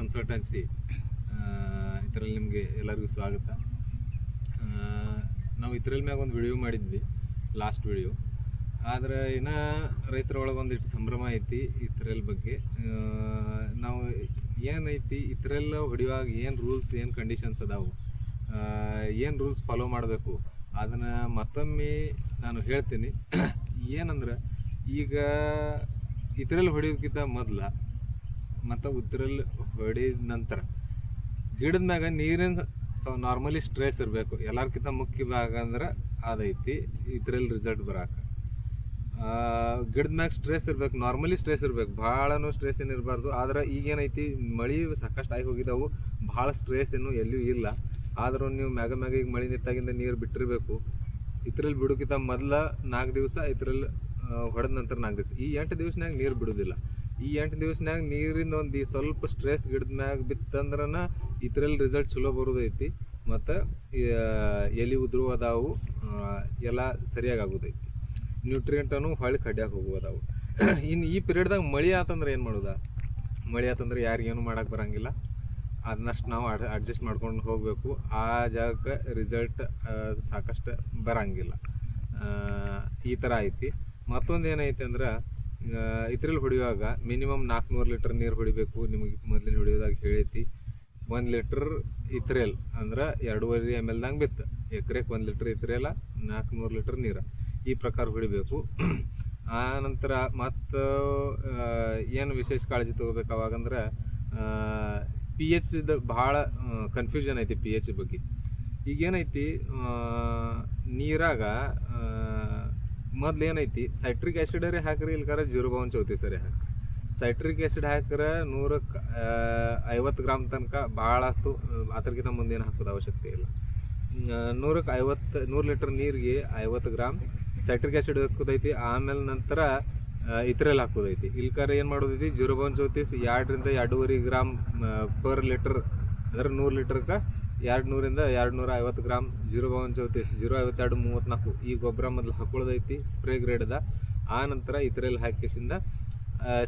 Consultancy ಇದರಲ್ಲಿ ನಿಮಗೆ ಎಲ್ಲರಿಗೂ ಸ್ವಾಗತ. ನಾವು ಇದ್ರಲ್ಲಿ ಮ್ಯಾಗ ಒಂದು ವಿಡಿಯೋ ಮಾಡಿದ್ವಿ ಲಾಸ್ಟ್ ವಿಡಿಯೋ ಆದ್ರೆ ಇನ್ನು ರೈತರೊಳಗೆ ಒಂದಿಷ್ಟು ಸಂಭ್ರಮ ಐತಿ ಇದ್ರಲ್ಲಿ ಬಗ್ಗೆ. ನಾವು ಏನೈತಿ ಇದ್ರೆಲ್ಲ ಹೊಡಿಯುವಾಗ ಏನು ರೂಲ್ಸ್ ಏನು ಕಂಡೀಷನ್ಸ್ ಅದಾವು ಏನು ರೂಲ್ಸ್ ಫಾಲೋ ಮಾಡಬೇಕು. ಅದನ್ನು ಮತ್ತೊಮ್ಮೆ ನಾನು ಹೇಳ್ತೀನಿ. ಏನಂದ್ರೆ ಈಗ ಇದ್ರಲ್ಲಿ ಹೊಡಿಯೋಕ್ಕಿಂತ ಮೊದಲ ಮತ್ತು ಉದ್ರಲ್ಲಿ ಹೊಡಿದ ನಂತರ ಗಿಡದ ಮ್ಯಾಗ ನೀರಿನ ಸೊ ನಾರ್ಮಲಿ ಸ್ಟ್ರೆಸ್ ಇರಬೇಕು. ಎಲ್ಲರ್ಕಿಂತ ಮುಖ್ಯ ಭಾಗ ಅಂದ್ರೆ ಅದೈತಿ ಇದ್ರಲ್ಲಿ ರಿಸಲ್ಟ್ ಬರಾಕ. ಗಿಡದ ಮ್ಯಾಗ ಸ್ಟ್ರೆಸ್ ಇರ್ಬೇಕು. ನಾರ್ಮಲಿ ಸ್ಟ್ರೆಸ್ ಇರ್ಬೇಕು. ಭಾಳನು ಸ್ಟ್ರೆಸ್ ಏನು ಇರಬಾರ್ದು. ಆದ್ರೆ ಈಗೇನೈತಿ, ಮಳಿ ಸಾಕಷ್ಟು ಆಗಿ ಹೋಗಿದಾವು. ಭಾಳ ಸ್ಟ್ರೆಸ್ ಏನು ಎಲ್ಲೂ ಇಲ್ಲ. ಆದರೂ ನೀವು ಮ್ಯಾಗ ಮ್ಯಾಗ ಈಗ ಮಳಿ ನಿಂತಾಗಿಂದ ನೀರು ಬಿಟ್ಟಿರ್ಬೇಕು. ಇದ್ರಲ್ಲಿ ಬಿಡೋಕ್ಕಿಂತ ಮೊದಲ ನಾಲ್ಕು ದಿವಸ ಇದ್ರಲ್ಲಿ ಹೊಡೆದ ನಂತರ ನಾಲ್ಕು ದಿವಸ. ಈ ಎಂಟು ದಿವಸನಾಗ ನೀರು ಬಿಡೋದಿಲ್ಲ. ಈ ಎಂಟು ದಿವಸನಾಗ ನೀರಿನ ಒಂದು ಸ್ವಲ್ಪ ಸ್ಟ್ರೆಸ್ ಗಿಡದ ಮ್ಯಾಗ ಬಿತ್ತಂದ್ರನ ಇದ್ರಲ್ಲಿ ರಿಸಲ್ಟ್ ಚಲೋ ಬರೋದೈತಿ. ಮತ್ತು ಎಲಿ ಉದುರು ಅದಾವು ಎಲ್ಲ ಸರಿಯಾಗಿ ಆಗೋದೈತಿ. ನ್ಯೂಟ್ರಿಯೆಂಟನ್ನು ಹೊಳ್ಳಿ ಕಡ್ಯಾಗ ಹೋಗುವುದಾವು. ಇನ್ನು ಈ ಪೀರಿಯಡ್ದಾಗ ಮಳೆ ಆತಂದ್ರೆ ಏನು ಮಾಡೋದ? ಮಳೆ ಆತಂದ್ರೆ ಯಾರಿಗೇನು ಮಾಡಕ್ಕೆ ಬರಂಗಿಲ್ಲ. ಅದನ್ನಷ್ಟು ನಾವು ಅಡ್ಜಸ್ಟ್ ಮಾಡ್ಕೊಂಡು ಹೋಗಬೇಕು. ಆ ಜಾಗಕ್ಕೆ ರಿಸಲ್ಟ್ ಸಾಕಷ್ಟು ಬರಂಗಿಲ್ಲ. ಈ ಥರ ಐತಿ. ಮತ್ತೊಂದು ಏನೈತಿ ಅಂದ್ರೆ ಇದ್ರಲ್ಲಿ ಹೊಡಿಯುವಾಗ ಮಿನಿಮಮ್ ನಾಲ್ಕುನೂರು ಲೀಟರ್ ನೀರು ಹೊಡಿಬೇಕು, ನಿಮಗೆ ಮೊದಲಿನ ಹೊಡಿಯೋದಾಗ ಹೇಳೈತಿ ಒಂದು ಲೀಟ್ರ್ ಇತ್ರೇಲ್ ಅಂದ್ರೆ ಎರಡೂವರೆ ಎಂ ಎಲ್ದಂಗೆ ಬಿತ್ತು. ಎಕರೆಗೆ ಒಂದು ಲೀಟ್ರ್ ಇತ್ರೆಲ್ಲ ನಾಲ್ಕುನೂರು ಲೀಟ್ರ್ ನೀರು ಈ ಪ್ರಕಾರ ಹೊಡಿಬೇಕು. ಆ ನಂತರ ಮತ್ತು ಏನು ವಿಶೇಷ ಕಾಳಜಿ ತಗೋಬೇಕು ಅವಾಗಂದ್ರೆ ಪಿ ಎಚ್ ಭಾಳ ಕನ್ಫ್ಯೂಷನ್ ಐತಿ ಪಿ ಎಚ್ ಬಗ್ಗೆ. ಈಗೇನೈತಿ ನೀರಾಗ ಮೊದ್ಲು ಏನೈತಿ, ಸೈಟ್ರಿಕ್ ಆ್ಯಸಿಡರೇ ಹಾಕ್ರಿ ಇಲ್ಕಾರ ಜೀರೋ ಬೌನ್ ಚೌತಿ ಸರಿ ಹಾಕ್ರಿ. ಸೈಟ್ರಿಕ್ ಆ್ಯಸಿಡ್ ಹಾಕ್ರೆ ನೂರಕ್ಕೆ ಐವತ್ತು ಗ್ರಾಮ್ ತನಕ ಭಾಳ ಆಯ್ತು ಅದಕ್ಕಿಂತ ಮುಂದೆ ಏನು ಹಾಕೋದು ಅವಶ್ಯಕತೆ ಇಲ್ಲ. ನೂರಕ್ಕೆ ಐವತ್ತು, ನೂರು ಲೀಟ್ರ್ ನೀರಿಗೆ ಐವತ್ತು ಗ್ರಾಮ್ ಸೈಟ್ರಿಕ್ ಆ್ಯಸಿಡ್ ಹಾಕೋದೈತಿ. ಆಮೇಲೆ ನಂತರ ಇತರೆಲ್ಲ ಹಾಕೋದೈತಿ. ಇಲ್ಕಾರ ಏನು ಮಾಡೋದೈತಿ ಜೀರೋ ಬೌನ್ ಚೌತೀಸ್ ಎರಡರಿಂದ ಎರಡೂವರೆ ಗ್ರಾಮ್ ಪರ್ ಲೀಟರ್, ಅಂದ್ರೆ ನೂರು ಲೀಟ್ರ್ಗೆ ಎರಡು ನೂರಿಂದ ಎರಡು ನೂರ ಐವತ್ತು ಗ್ರಾಮ್ ಜೀರೋ ಚೌತೀಸ್ ಜೀರೋ ಐವತ್ತೆರಡು ಮೂವತ್ತ್ನಾಲ್ಕು ಈ ಗೊಬ್ಬರ ಮೊದಲು ಹಾಕೊಳ್ಳೋದೈತಿ ಸ್ಪ್ರೇ ಗ್ರೇಡ್ದ ಆ ನಂತರ ಇತರೆಲ್ಲ ಹಾಕಿಸಿಂದ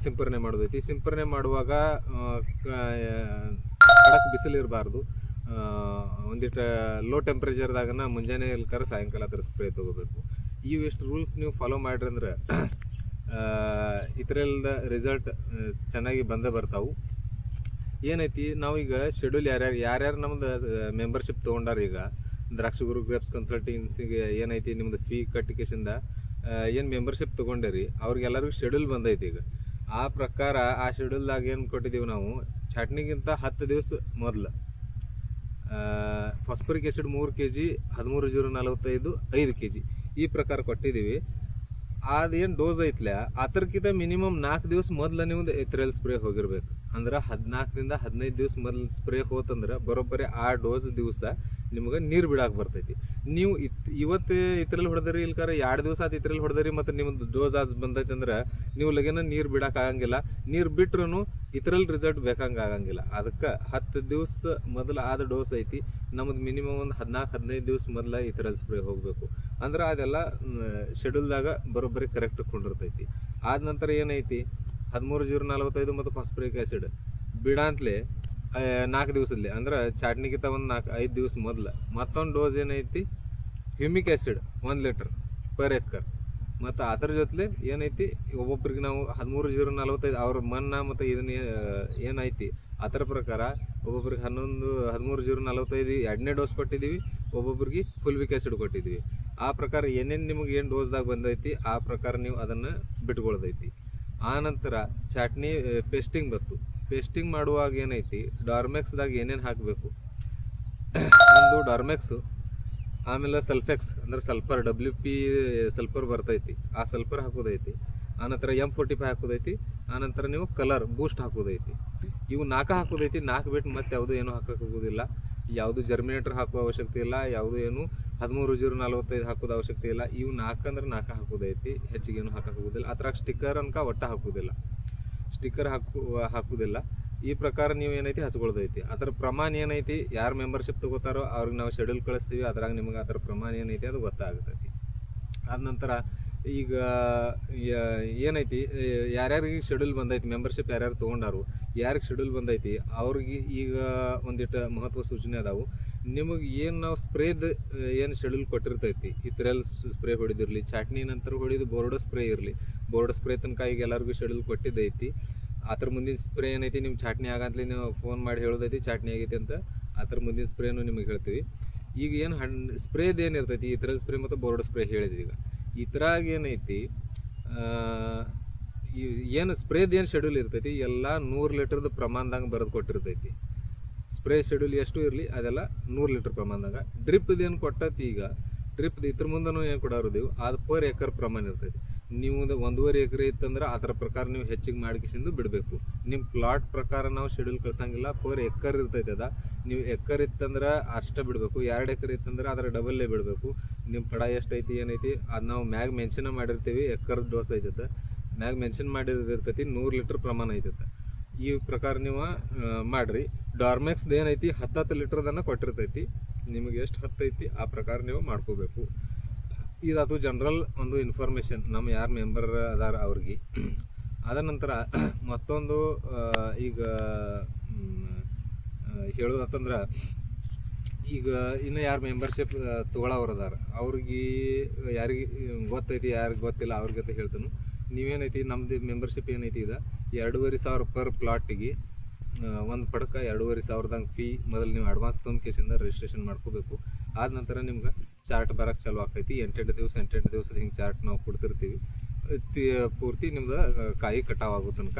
ಸಿಂಪರಣೆ ಮಾಡೋದೈತಿ. ಸಿಂಪರಣೆ ಮಾಡುವಾಗ ಕಡಕ್ ಬಿಸಿಲು ಇರಬಾರ್ದು. ಒಂದಿಷ್ಟು ಲೋ ಟೆಂಪ್ರೇಚರ್ದಾಗನ ಮುಂಜಾನೆ ಇಲ್ಕಾರ ಸಾಯಂಕಾಲ ಅದ್ರ ಸ್ಪ್ರೇ ತೊಗೋಬೇಕು. ಇವೆಷ್ಟು ರೂಲ್ಸ್ ನೀವು ಫಾಲೋ ಮಾಡ್ರಿ ಅಂದ್ರೆ ಇತರೆಲ್ಲದ ರಿಸಲ್ಟ್ ಚೆನ್ನಾಗಿ ಬಂದೇ ಬರ್ತಾವು. ಏನೈತಿ, ನಾವೀಗ ಶೆಡ್ಯೂಲ್ ಯಾರ್ಯಾರು ಯಾರ್ಯಾರು ನಮ್ದು ಮೆಂಬರ್ಶಿಪ್ ತೊಗೊಂಡಾರ ಈಗ? ದ್ರಾಕ್ಷಿ ಗುರು ಗ್ರೇಪ್ಸ್ ಕನ್ಸಲ್ಟಿನ್ಸಿಗೆ ಏನೈತಿ ನಿಮ್ದು ಫೀ ಕಟ್ಟಿಕೇಶಿಂದ ಏನು ಮೆಂಬರ್ಶಿಪ್ ತೊಗೊಂಡಿರಿ? ಅವ್ರಿಗೆಲ್ಲರಿಗೂ ಶೆಡ್ಯೂಲ್ ಬಂದೈತಿ ಈಗ. ಆ ಪ್ರಕಾರ ಆ ಶೆಡ್ಯೂಲ್ದಾಗ ಏನು ಕೊಟ್ಟಿದ್ದೀವಿ ನಾವು? ಚಟ್ನಿಗಿಂತ ಹತ್ತು ದಿವಸ ಮೊದಲು. ಫಾಸ್ಫರಿಕ್ ಆ್ಯಸಿಡ್ ಮೂರು ಕೆ ಜಿ ಹದಿಮೂರು ಜೀರೋ ನಲವತ್ತೈದು, ಐದು ಕೆ ಜಿ ಈ ಪ್ರಕಾರ ಕೊಟ್ಟಿದ್ದೀವಿ ಅದೇನು ಡೋಸ್ ಐತ್ಲ ಅದಕ್ಕಿಂತ ಮಿನಿಮಮ್ ನಾಲ್ಕು ದಿವಸ ಮೊದಲು ನಿಮ್ದು ಎತ್ರೆಲ್ ಸ್ಪ್ರೇ ಹೋಗಿರ್ಬೇಕು. ಅಂದ್ರೆ ಹದಿನಾಲ್ಕರಿಂದ ಹದಿನೈದು ದಿವಸ ಮೊದಲು ಸ್ಪ್ರೇ ಹೋತಂದ್ರೆ ಬರೋಬ್ಬರಿ ಆ ಡೋಸ್ ದಿವಸ ನಿಮ್ಗೆ ನೀರು ಬಿಡಾಕೆ ಬರ್ತೈತಿ. ನೀವು ಇತ್, ಇವತ್ತು ಇದ್ರಲ್ಲಿ ಹೊಡೆದ್ರಿ ಇಲ್ಕಾರ ಎರಡು ದಿವಸ ಆತು ಇತ್ರಲ್ಲಿ ಹೊಡೆದ್ರಿ ಮತ್ತು ನಿಮ್ದು ಡೋಸ್ ಅದು ಬಂದೈತೆ ಅಂದ್ರೆ ನೀವು ಲಗೇನ ನೀರು ಬಿಡಕ್ಕೆ ಆಗಂಗಿಲ್ಲ. ನೀರು ಬಿಟ್ರೂ ಇದ್ರಲ್ಲಿ ರಿಸಲ್ಟ್ ಬೇಕಂಗೆ ಆಗಂಗಿಲ್ಲ. ಅದಕ್ಕೆ ಹತ್ತು ದಿವಸ ಮೊದಲು ಆದ ಡೋಸ್ ಐತಿ. ನಮ್ದು ಮಿನಿಮಮ್ ಒಂದು ಹದಿನಾಲ್ಕು ಹದಿನೈದು ದಿವಸ ಮೊದಲು ಇತ್ರಲ್ಲಿ ಸ್ಪ್ರೇ ಹೋಗಬೇಕು. ಅಂದ್ರೆ ಅದೆಲ್ಲ ಶೆಡ್ಯೂಲ್ದಾಗ ಬರೋಬ್ಬರಿ ಕರೆಕ್ಟ್ ಕೊಂಡಿರ್ತೈತಿ. ಆದ ನಂತರ ಏನೈತಿ? ಹದಿಮೂರು ಜೀರೋ, ನಲವತ್ತೈದು ಮತ್ತು ಫಾಸ್ಫರಿಕ್ ಆ್ಯಸಿಡ್ ಬಿಡಾಂತ್ಲೆ ನಾಲ್ಕು ದಿವಸದಲ್ಲಿ ಅಂದ್ರೆ ಚಾಟ್ನಿಗಿಂತ ಒಂದು ನಾಲ್ಕು, ಐದು ದಿವಸ ಮೊದಲು. ಮತ್ತೊಂದು ಡೋಸ್ ಏನೈತಿ? ಹ್ಯೂಮಿಕ್ ಆ್ಯಸಿಡ್ ಒಂದು ಲೀಟ್ರ್ ಪರ್ ಎಕರ್. ಮತ್ತು ಅದ್ರ ಜೊತೆ ಏನೈತಿ? ಒಬ್ಬೊಬ್ರಿಗೆ ನಾವು ಹದಿಮೂರು ಜೀರೋ, ನಲವತ್ತೈದು, ಅವ್ರ ಮಣ್ಣ ಮತ್ತು ಇದನ್ನ ಏನೈತಿ? ಅದರ ಪ್ರಕಾರ ಒಬ್ಬೊಬ್ರಿಗೆ ಹನ್ನೊಂದು, ಹದಿಮೂರು ಜೀರೋ, ನಲವತ್ತೈದು, ಎರಡನೇ ಡೋಸ್ ಕೊಟ್ಟಿದ್ದೀವಿ ಒಬ್ಬೊಬ್ರಿಗೆ ಫುಲ್ವಿಕ್ ಆ್ಯಸಿಡ್ ಕೊಟ್ಟಿದ್ದೀವಿ ಆ ಪ್ರಕಾರ ಏನೇನು ನಿಮಗೆ ಏನು ಡೋಸ್ದಾಗ ಬಂದೈತಿ? ಆ ಪ್ರಕಾರ ನೀವು ಅದನ್ನು ಬಿಟ್ಕೊಳ್ದೈತಿ. ಆ ನಂತರ ಚಟ್ನಿ ಪೇಸ್ಟಿಂಗ್ ಬಂತು. ಪೇಸ್ಟಿಂಗ್ ಮಾಡುವಾಗ ಏನೈತಿ ಡಾರ್ಮೆಕ್ಸ್ದಾಗ ಏನೇನು ಹಾಕಬೇಕು? ಒಂದು ಡಾರ್ಮೆಕ್ಸು ಆಮೇಲೆ ಸಲ್ಫೆಕ್ಸ್ ಅಂದ್ರೆ ಸಲ್ಫರ್ ಡಬ್ಲ್ಯೂ ಪಿ ಸಲ್ಫರ್ ಬರ್ತೈತಿ. ಆ ಸಲ್ಫರ್ ಹಾಕೋದೈತಿ. ಆನಂತರ ಎಂ ಫೋರ್ಟಿ ಫೈವ್ ಹಾಕೋದೈತಿ. ಆನಂತರ ನೀವು ಕಲರ್ ಬೂಸ್ಟ್ ಹಾಕೋದೈತಿ. ಇವು ನಾಲ್ಕು ಹಾಕೋದೈತಿ. ನಾಲ್ಕು ಬಿಟ್ಟು ಮತ್ತೆ ಯಾವುದು ಏನು ಹಾಕೋಕ್ಕಾಗೋದಿಲ್ಲ ಯಾವುದು ಜರ್ಮಿನೇಟರ್ ಹಾಕುವ ಅವಶ್ಯಕತೆ ಇಲ್ಲ. ಯಾವುದು ಏನು ಹದಿಮೂರು ಜೀರೋ ನಲವತ್ತೈದು ಹಾಕೋದು ಅವಶ್ಯಕತೆ ಇಲ್ಲ. ಇವು ನಾಲ್ಕು ಅಂದ್ರೆ ನಾಲ್ಕು ಹಾಕೋದೈತಿ. ಹೆಚ್ಚಿಗೆ ಏನು ಹಾಕಕ್ಕೆ ಹೋಗೋದಿಲ್ಲ ಅದ್ರಾಗ ಸ್ಟಿಕ್ಕರ್ ಅನ್ಕ ಒಟ್ಟು ಹಾಕೋದಿಲ್ಲ. ಸ್ಟಿಕ್ಕರ್ ಹಾಕು, ಹಾಕೋದಿಲ್ಲ. ಈ ಪ್ರಕಾರ ನೀವು ಏನೈತಿ ಹಚ್ಕೊಳ್ದೈತಿ. ಅದರ ಪ್ರಮಾಣ ಏನೈತಿ, ಯಾರು ಮೆಂಬರ್ಶಿಪ್ ತಗೋತಾರೋ ಅವ್ರಿಗೆ ನಾವು ಶೆಡ್ಯೂಲ್ ಕಳಿಸ್ತೀವಿ. ಅದ್ರಾಗ ನಿಮಗೆ ಅದರ ಪ್ರಮಾಣ ಏನೈತಿ ಅದು ಗೊತ್ತಾಗ್ತೈತಿ. ಆದ ನಂತರ ಈಗ ಏನೈತಿ, ಯಾರ್ಯಾರಿಗೆ ಶೆಡ್ಯೂಲ್ ಬಂದೈತಿ ಮೆಂಬರ್ಶಿಪ್ ಯಾರ್ಯಾರು ತೊಗೊಂಡಾರು, ಯಾರಿಗೆ ಶೆಡ್ಯೂಲ್ ಬಂದೈತಿ, ಅವ್ರಿಗೆ ಈಗ ಒಂದಿಟ್ಟು ಮಹತ್ವ ಸೂಚನೆ ಅದಾವು. ನಿಮಗೆ ಏನು ನಾವು ಸ್ಪ್ರೇದ್ ಏನು ಶೆಡ್ಯೂಲ್ ಕೊಟ್ಟಿರ್ತೈತಿ? ಇತರೆಲ್ ಸ್ಪ್ರೇ ಹೊಡೆದಿರಲಿ ಚಾಟ್ನಿ ನಂತರ ಹೊಡೆದು ಬೋರ್ಡ ಸ್ಪ್ರೇ ಇರಲಿ. ಬೋರ್ಡ ಸ್ಪ್ರೇ ತನಕ ಈಗ ಎಲ್ಲರಿಗೂ ಶೆಡ್ಯೂಲ್ ಕೊಟ್ಟಿದ್ದೈತಿ. ಅದ್ರ ಮುಂದಿನ ಸ್ಪ್ರೇ ಏನೈತಿ ನಿಮ್ಮ ಚಾಟ್ನಿ ಆಗಂತಲೇ ನೀವು ಫೋನ್ ಮಾಡಿ ಹೇಳೋದೈತಿ ಚಾಟ್ನಿ ಆಗೈತಿ ಅಂತ ಅದ್ರ ಮುಂದಿನ ಸ್ಪ್ರೇನು ನಿಮಗೆ ಹೇಳ್ತೀವಿ. ಈಗ ಏನು ಹಣ್ಣು ಸ್ಪ್ರೇದ ಏನು ಇರ್ತೈತಿ? ಇತರಲ್ ಸ್ಪ್ರೇ ಮತ್ತು ಬೋರ್ಡ್ ಸ್ಪ್ರೇ ಹೇಳಿದ್ವಿ ಈಗ. ಇದ್ರಾಗ ಏನೈತಿ ಏನು ಸ್ಪ್ರೇದ ಏನು ಶೆಡ್ಯೂಲ್ ಇರ್ತೈತಿ? ಎಲ್ಲ ನೂರು ಲೀಟ್ರದ ಪ್ರಮಾಣದಾಗ ಬರೆದು ಕೊಟ್ಟಿರ್ತೈತಿ. ಸ್ಪ್ರೇ ಶೆಡ್ಯೂಲ್ ಎಷ್ಟು ಇರಲಿ, ಅದೆಲ್ಲ ನೂರು ಲೀಟ್ರ್ ಪ್ರಮಾಣದಾಗ ಡ್ರಿಪ್ದು ಏನು ಕೊಟ್ಟೈತಿ ಈಗ ಡ್ರಿಪ್ದು ಇದ್ರ ಮುಂದನೂ ಏನು ಕೊಡೋರು ಅದು ಪರ್ ಎಕರ್ ಪ್ರಮಾಣ ಇರ್ತೈತಿ. ನೀವು ಒಂದು ಒಂದೂವರೆ ಎಕರೆ ಇತ್ತಂದ್ರೆ ಅದರ ಪ್ರಕಾರ ನೀವು ಹೆಚ್ಚಿಗೆ ಮಾಡ್ಕಿಸಿಂದು ಬಿಡಬೇಕು. ನಿಮ್ಮ ಪ್ಲಾಟ್ ಪ್ರಕಾರ ನಾವು ಶೆಡ್ಯೂಲ್ ಕಳ್ಸಂಗಿಲ್ಲ, ಪರ್ ಎಕರ್ ಇರ್ತೈತೆ ಅದ. ನೀವು ಎಕರ್ ಇತ್ತಂದ್ರೆ ಅಷ್ಟೇ ಬಿಡಬೇಕು, ಎರಡು ಎಕರೆ ಇತ್ತಂದ್ರೆ ಅದರ ಡಬಲ್ಲೇ ಬಿಡಬೇಕು. ನಿಮ್ಮ ಪಡ ಎಷ್ಟೈತಿ ಏನೈತಿ ಅದು ನಾವು ಮ್ಯಾಗ ಮೆನ್ಷನ್ ಮಾಡಿರ್ತೀವಿ, ಎಕರ್ ಡೋಸ್ ಐತೈತೆ. ಮ್ಯಾಗ ಮೆನ್ಷನ್ ಮಾಡಿರ್ತೈತಿ ನೂರು ಲೀಟ್ರ್ ಪ್ರಮಾಣ ಐತೈತೆ. ಈ ಪ್ರಕಾರ ನೀವು ಮಾಡ್ರಿ. ಡಾರ್ಮೆಕ್ಸ್ದು ಏನೈತಿ? ಹತ್ತತ್ತು ಲೀಟ್ರದನ್ನ ಕೊಟ್ಟಿರ್ತೈತಿ. ನಿಮಗೆ ಎಷ್ಟು ಹತ್ತೈತಿ? ಆ ಪ್ರಕಾರ ನೀವು ಮಾಡ್ಕೋಬೇಕು. ಅದು ಜನರಲ್ ಒಂದು ಇನ್ಫಾರ್ಮೇಷನ್ ನಮ್ಮ ಯಾರು ಮೆಂಬರ್ ಅದಾರ ಅವ್ರಿಗೆ. ಅದ ನಂತರ ಮತ್ತೊಂದು ಈಗ ಹೇಳೋದಂತಂದ್ರೆ, ಈಗ ಇನ್ನು ಯಾರು ಮೆಂಬರ್ಶಿಪ್ ತೊಗೊಳವ್ರು ಅದಾರ ಅವ್ರಿಗೆ ಯಾರಿಗೆ, ಗೊತ್ತೈತಿ, ಯಾರಿಗೆ ಗೊತ್ತಿಲ್ಲ ಅವ್ರಿಗೆ ಅಂತ ಹೇಳ್ತಾನು. ನೀವೇನೈತಿ? ನಮ್ದು ಮೆಂಬರ್ಶಿಪ್ ಏನೈತಿ ಇದು? ಎರಡೂವರೆ ಸಾವಿರ ಪರ್ ಪ್ಲಾಟಿಗೆ ಒಂದು ಪಡಕ ಎರಡೂವರೆ ಸಾವಿರದಂಗೆ ಫೀ ಮೊದಲು ನೀವು ಅಡ್ವಾನ್ಸ್ ತಂದು ರಿಜಿಸ್ಟ್ರೇಷನ್ ಮಾಡ್ಕೋಬೇಕು. ಆದ ನಂತರ ನಿಮ್ಗೆ ಚಾರ್ಟ್ ಬರಕ್ಕೆ ಚಾಲು ಆಗ್ತೈತಿ. ಎಂಟೆಂಟು ದಿವಸ, ಎಂಟೆಂಟು ದಿವಸದ ಹಿಂಗೆ ಚಾರ್ಟ್ ನಾವು ಕೊಡ್ತಿರ್ತೀವಿ. ಪೂರ್ತಿ ನಿಮ್ದು ಕಾಯಿ ಕಟಾವ್ ಆಗೋ ತನಕ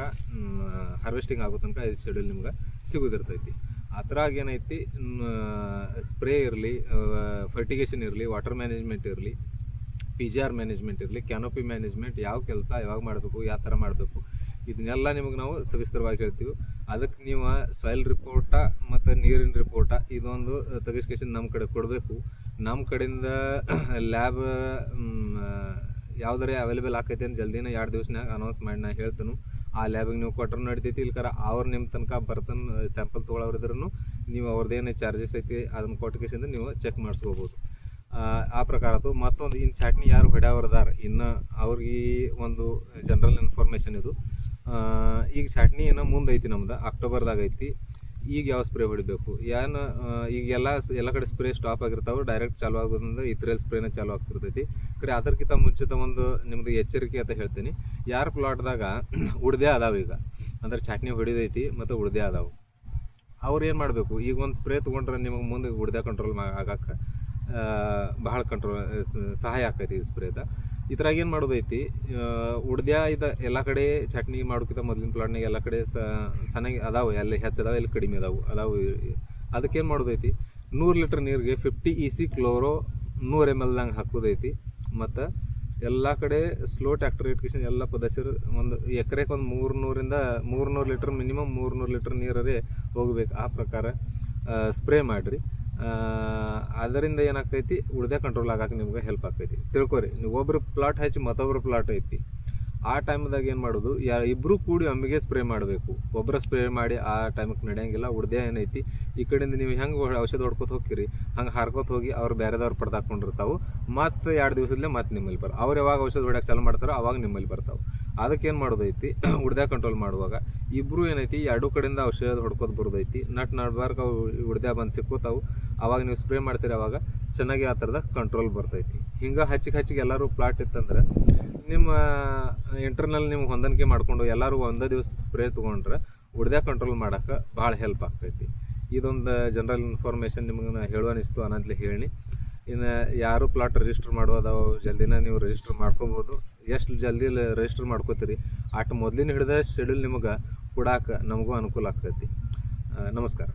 ಹಾರ್ವೆಸ್ಟಿಂಗ್ ಆಗೋ ತನಕ ಇದು ಶೆಡ್ಯೂಲ್ ನಿಮ್ಗೆ ಸಿಗೋದಿರ್ತೈತಿ. ಅದ್ರಾಗ ಏನೈತಿ ಸ್ಪ್ರೇ ಇರಲಿ ಫರ್ಟಿಗೇಷನ್ ಇರಲಿ ವಾಟರ್ ಮ್ಯಾನೇಜ್ಮೆಂಟ್ ಇರಲಿ ಪಿ ಜಿ ಆರ್ ಮ್ಯಾನೇಜ್ಮೆಂಟ್ ಇರಲಿ ಕ್ಯಾನೋಪಿ ಮ್ಯಾನೇಜ್ಮೆಂಟ್ ಯಾವ ಕೆಲಸ ಯಾವಾಗ ಮಾಡಬೇಕು, ಯಾವ ಥರ ಮಾಡಬೇಕು, ಇದನ್ನೆಲ್ಲ ನಿಮಗೆ ನಾವು ಸವಿಸ್ತರವಾಗಿ ಹೇಳ್ತೀವಿ. ಅದಕ್ಕೆ ನೀವು ಸಾಯಿಲ್ ರಿಪೋರ್ಟ ಮತ್ತು ನೀರಿನ ರಿಪೋರ್ಟ ಇದೊಂದು ತೆಗಿಸ್ಕೇಶನ್ ನಮ್ಮ ಕಡೆ ಕೊಡಬೇಕು. ನಮ್ಮ ಕಡೆಯಿಂದ ಲ್ಯಾಬ್ ಯಾವ್ದಾರೆ ಅವೈಲೇಬಲ್ ಆಕೈತಿ ಅಂತ ಜಲ್ದಿನ ಎರಡು ದಿವಸನಾಗ ಅನೌನ್ಸ್ ಮಾಡಿ ನಾ ಹೇಳ್ತೇನೆ. ಆ ಲ್ಯಾಬಿಗೆ ನೀವು ಕೊಟ್ಟರು ನಡಿತೈತಿ ಇಲ್ಕರ ಅವ್ರು ನಿಮ್ಮ ತನಕ ಬರ್ತನ ಸ್ಯಾಂಪಲ್ ತೊಗೊಳವ್ರಿದ್ರು ನೀವು ಅವ್ರದ್ದೇನು ಚಾರ್ಜಸ್ ಐತಿ ಅದನ್ನ ಕೊಟ್ಟಿಗೆಸಿಂದ ನೀವು ಚೆಕ್ ಮಾಡಿಸ್ಕೋಬೋದು. ಆ, ಪ್ರಕಾರ ಅದು ಮತ್ತೊಂದು ಇನ್ನು ಚಾಟ್ನಿ ಯಾರು ಹೊಡ್ಯಾವ್ರದಾರ ಇನ್ನು ಅವ್ರಿಗೆ ಒಂದು ಜನರಲ್ ಇನ್ಫಾರ್ಮೇಷನ್ ಇದು. ಈಗ ಚಟ್ನಿ ಏನೋ ಮುಂದೆ ಐತಿ ನಮ್ದು, ಅಕ್ಟೋಬರ್ದಾಗ ಐತಿ. ಈಗ ಯಾವ ಸ್ಪ್ರೇ ಹೊಡಿಬೇಕು? ಏನು ಈಗ ಎಲ್ಲ ಎಲ್ಲ ಕಡೆ ಸ್ಪ್ರೇ ಸ್ಟಾಪ್ ಆಗಿರ್ತಾವೆ ಡೈರೆಕ್ಟ್ ಚಾಲು ಆಗೋದ್ರಿಂದ ಇದ್ರಲ್ಲಿ ಸ್ಪ್ರೇನ ಚಾಲು ಆಗ್ತಿರ್ತೈತಿ. ಕರೆ ಅದಕ್ಕಿಂತ ಮುಂಚಿತ ಒಂದು ನಿಮ್ದು ಎಚ್ಚರಿಕೆ ಅಂತ ಹೇಳ್ತೀನಿ. ಯಾರ ಪ್ಲಾಟ್ದಾಗ ಉಡ್ದೇ ಅದಾವ ಈಗ. ಅಂದ್ರೆ ಚಟ್ನಿ ಹೊಡಿದೈತಿ ಮತ್ತು ಉಡ್ದೇ ಅದಾವೆ. ಅವ್ರು ಏನು ಮಾಡಬೇಕು? ಈಗ ಒಂದು ಸ್ಪ್ರೇ ತೊಗೊಂಡ್ರೆ ನಿಮಗೆ ಮುಂದೆ ಉಡ್ದೆ ಕಂಟ್ರೋಲ್ ಆಗಕ್ಕೆ ಬಹಳ ಕಂಟ್ರೋಲ್ ಸಹಾಯ ಆಕೈತಿ ಈ ಸ್ಪ್ರೇದ ಇದ್ರಾಗ ಏನು ಮಾಡೋದೈತಿ ಉಡ್ದ್ಯಾ ಇದು ಎಲ್ಲ ಕಡೆ ಚಟ್ನಿ ಮಾಡೋಕ್ಕಿಂತ ಮೊದಲಿನ ಪ್ಲಾಟ್ನಾಗ ಎಲ್ಲ ಕಡೆ ಸಣ್ಣಗೆ ಅದಾವೆ, ಎಲ್ಲಿ ಹೆಚ್ಚದಾವೆ ಇಲ್ಲಿ ಎಲ್ಲಿ ಕಡಿಮೆ ಅದಾವು ಅದಾವು ಅದಕ್ಕೇನು ಮಾಡೋದೈತಿ ನೂರು ಲೀಟ್ರ್ ನೀರಿಗೆ ಫಿಫ್ಟಿ ಇ ಸಿ ಕ್ಲೋರೋ ನೂರು ಎಂ ಎಲ್ದಂಗೆ ಹಾಕೋದೈತಿ ಮತ್ತು ಎಲ್ಲ ಕಡೆ ಸ್ಲೋ ಟ್ಯಾಕ್ಟರ್ ಇಟ್ಕೇಶನ್ ಎಲ್ಲ ಪದಸರು ಒಂದು ಎಕರೆಗೆ ಒಂದು ಮೂರು ನೂರಿಂದ ಮೂರು ನೂರು ಲೀಟ್ರ್ ಮಿನಿಮಮ್ ಮೂರು ನೂರು ಲೀಟ್ರ್ ನೀರದೇ ಹೋಗ್ಬೇಕು. ಆ ಪ್ರಕಾರ ಸ್ಪ್ರೇ ಮಾಡಿರಿ. ಅದರಿಂದ ಏನಾಗ್ತೈತಿ, ಉಳ್ದೆ ಕಂಟ್ರೋಲ್ ಆಗಕ್ಕೆ ನಿಮ್ಗೆ ಹೆಲ್ಪ್ ಆಗ್ತೈತಿ. ತಿಳ್ಕೊರಿ ನೀವು ಒಬ್ರು ಪ್ಲಾಟ್ ಹಚ್ಚಿ ಮತ್ತೊಬ್ರು ಪ್ಲಾಟ್ ಐತಿ. ಆ ಟೈಮ್ದಾಗ ಏನು ಮಾಡೋದು, ಯಾ ಇಬ್ಬರು ಕೂಡಿ ಒಮ್ಮೆಗೆ ಸ್ಪ್ರೇ ಮಾಡಬೇಕು. ಒಬ್ಬರ ಸ್ಪ್ರೇ ಮಾಡಿ ಆ ಟೈಮಿಗೆ ನಡೆಯಂಗಿಲ್ಲ, ಉಳ್ದೆ ಏನೈತಿ ಈ ಕಡೆಯಿಂದ ನೀವು ಹೆಂಗೆ ಔಷಧ ಹೊಡ್ಕೊತ ಹೋಗ್ತೀರಿ, ಹಂಗೆ ಹಾರ್ಕೋತ ಹೋಗಿ ಅವ್ರು ಬೇರೆದವ್ರು ಪಡ್ದಾಕೊಂಡಿರ್ತಾವೆ ಮತ್ತು ಎರಡು ದಿವಸದಲ್ಲೇ ಮತ್ತೆ ನಿಮ್ಮಲ್ಲಿ ಬರ, ಅವ್ರು ಯಾವಾಗ ಔಷಧ ಹೊಡ್ಯಕ್ಕೆ ಚಾಲು ಮಾಡ್ತಾರೋ ಅವಾಗ ನಿಮ್ಮಲ್ಲಿ ಬರ್ತಾವೆ. ಅದಕ್ಕೆ ಏನು ಮಾಡೋದೈತಿ ಉಡ್ದೆ ಕಂಟ್ರೋಲ್ ಮಾಡುವಾಗ ಇಬ್ಬರು ಏನೈತಿ, ಎರಡೂ ಕಡೆಯಿಂದ ಔಷಧ ಹೊಡ್ಕೋತ ಬರೋದೈತಿ. ನಟ್ ನಡ್ಬಾರ್ಕ ಅವು ಉಡ್ದೆ ಬಂದು ಸಿಕ್ಕೋತಾವು. ಅವಾಗ ನೀವು ಸ್ಪ್ರೇ ಮಾಡ್ತೀರಿ, ಅವಾಗ ಚೆನ್ನಾಗಿ ಆ ಥರದ ಕಂಟ್ರೋಲ್ ಬರ್ತೈತಿ. ಹಿಂಗೆ ಹಚ್ಚಿಗೆ ಹಚ್ಚಿಗೆ ಎಲ್ಲರೂ ಪ್ಲಾಟ್ ಇತ್ತಂದ್ರೆ ನಿಮ್ಮ ಇಂಟರ್ನಲ್ ನಿಮ್ಗೆ ಹೊಂದಾಣಿಕೆ ಮಾಡ್ಕೊಂಡು ಎಲ್ಲರೂ ಒಂದೇ ದಿವಸ ಸ್ಪ್ರೇ ತೊಗೊಂಡ್ರೆ ಉಡ್ದೆ ಕಂಟ್ರೋಲ್ ಮಾಡೋಕೆ ಭಾಳ ಹೆಲ್ಪ್ ಆಗ್ತೈತಿ. ಇದೊಂದು ಜನರಲ್ ಇನ್ಫಾರ್ಮೇಷನ್ ನಿಮ್ಗೆ ನಾನು ಹೇಳುವನಿಸ್ತು ಅನ್ನಂತಲೇ ಹೇಳಿ. ಇನ್ನು ಯಾರು ಪ್ಲಾಟ್ ರಿಜಿಸ್ಟರ್ ಮಾಡೋದವ ಜಲ್ದಿನ ನೀವು ರಿಜಿಸ್ಟರ್ ಮಾಡ್ಕೋಬೋದು. ಎಷ್ಟು ಜಲ್ದಿ ರಿಜಿಸ್ಟರ್ ಮಾಡ್ಕೋತೀರಿ? ಅಟ್ ಮೊದಲಿನ ಹಿಡಿದ ಶೆಡ್ಯೂಲ್ ನಿಮಗೆ ಕೊಡಾಕ ನಮಗೂ ಅನುಕೂಲ ಆಗ್ತೈತಿ. ನಮಸ್ಕಾರ.